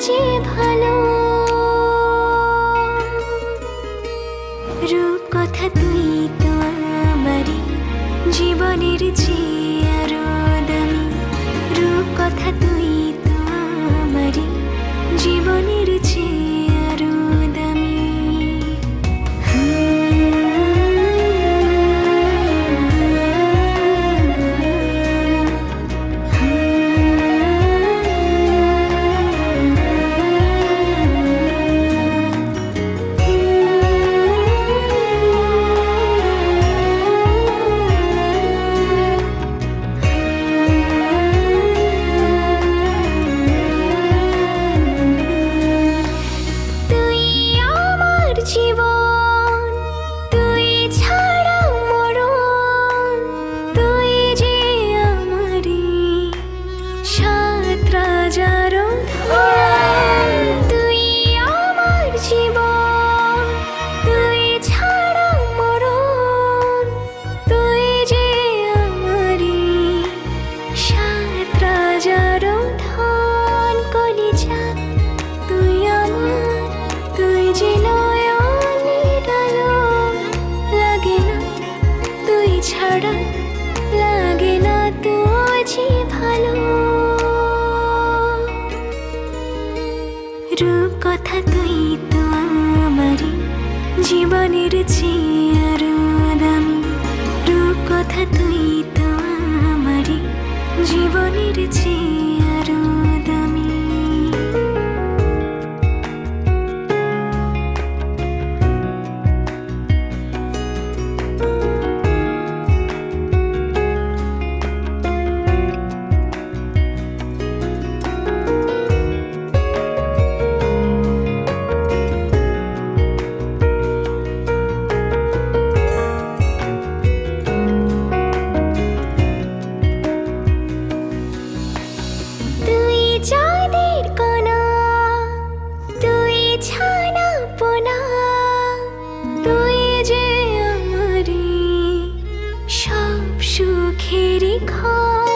যে ভালো। রূপ কথা তুই তো আমারই জীবনের 唱 কথা তুই তো আমারই। জীবনের চেয়ে দামি। রূপ কথা তুই তো আমারই। জীবনের চেয়ে রেখা